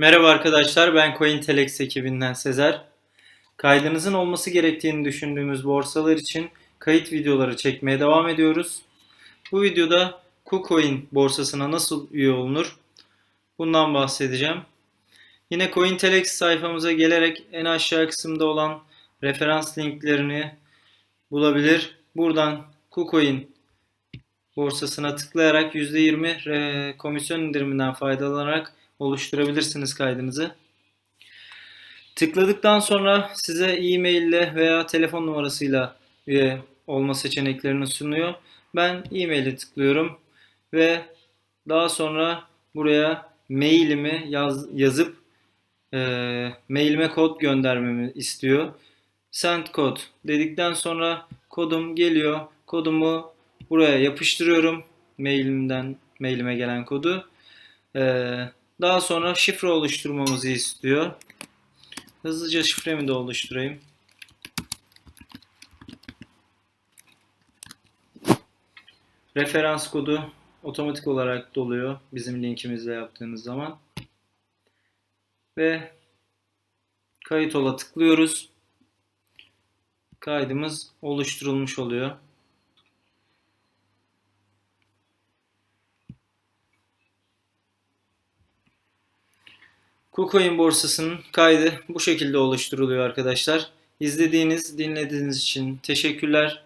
Merhaba arkadaşlar, ben CoinTelex ekibinden Sezer. Kaydınızın olması gerektiğini düşündüğümüz borsalar için kayıt videoları çekmeye devam ediyoruz. Bu videoda KuCoin borsasına nasıl üye olunur? Bundan bahsedeceğim. Yine CoinTelex sayfamıza gelerek en aşağı kısımda olan referans linklerini bulabilir. Buradan KuCoin borsasına tıklayarak %20 re- komisyon indiriminden faydalanarak oluşturabilirsiniz kaydınızı. Tıkladıktan sonra size e-mail ile veya telefon numarasıyla üye olma seçeneklerini sunuyor. Ben e-mail'e tıklıyorum ve daha sonra buraya mailimi yaz, yazıp e, mailime kod göndermemi istiyor. Send kod dedikten sonra kodum geliyor. Kodumu buraya yapıştırıyorum. Mailimden mailime gelen kodu. Ee, daha sonra şifre oluşturmamızı istiyor. Hızlıca şifremi de oluşturayım. Referans kodu otomatik olarak doluyor bizim linkimizle yaptığınız zaman. Ve kayıt ola tıklıyoruz. Kaydımız oluşturulmuş oluyor. KuCoin borsasının kaydı bu şekilde oluşturuluyor arkadaşlar. İzlediğiniz, dinlediğiniz için teşekkürler.